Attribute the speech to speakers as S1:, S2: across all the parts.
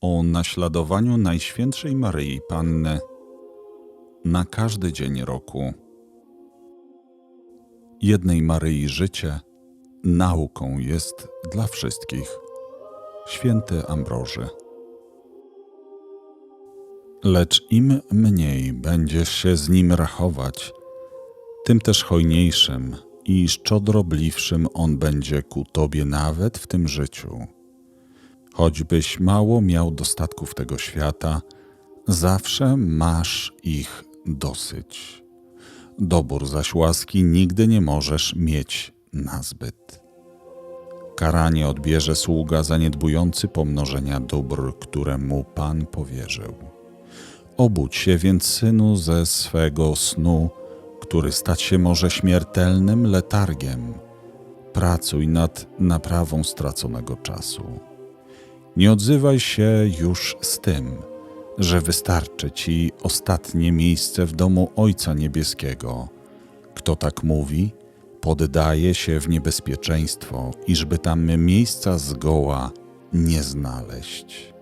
S1: o naśladowaniu Najświętszej Maryi Panny na każdy dzień roku. Jednej Maryi życie nauką jest dla wszystkich. Święty Ambroży. Lecz im mniej będziesz się z nim rachować, tym też hojniejszym i szczodrobliwszym on będzie ku tobie nawet w tym życiu. Choćbyś mało miał dostatków tego świata, zawsze masz ich dosyć. Dobór zaś łaski nigdy nie możesz mieć nazbyt. Karanie odbierze sługa zaniedbujący pomnożenia dóbr, które mu Pan powierzył. Obudź się więc, synu, ze swego snu, który stać się może śmiertelnym letargiem. Pracuj nad naprawą straconego czasu. Nie odzywaj się już z tym, że wystarczy ci ostatnie miejsce w domu Ojca Niebieskiego. Kto tak mówi, poddaje się w niebezpieczeństwo, iżby tam miejsca zgoła nie znaleźć.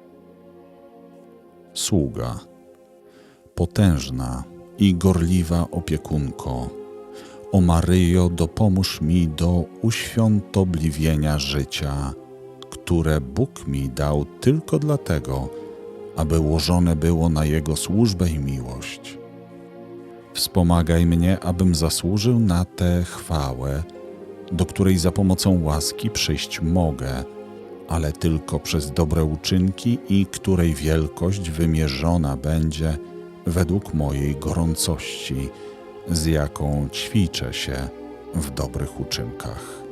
S1: Sługa, potężna i gorliwa opiekunko, o Maryjo, dopomóż mi do uświątobliwienia życia, które Bóg mi dał tylko dlatego, aby łożone było na Jego służbę i miłość. Wspomagaj mnie, abym zasłużył na tę chwałę, do której za pomocą łaski przyjść mogę, ale tylko przez dobre uczynki i której wielkość wymierzona będzie według mojej gorącości, z jaką ćwiczę się w dobrych uczynkach.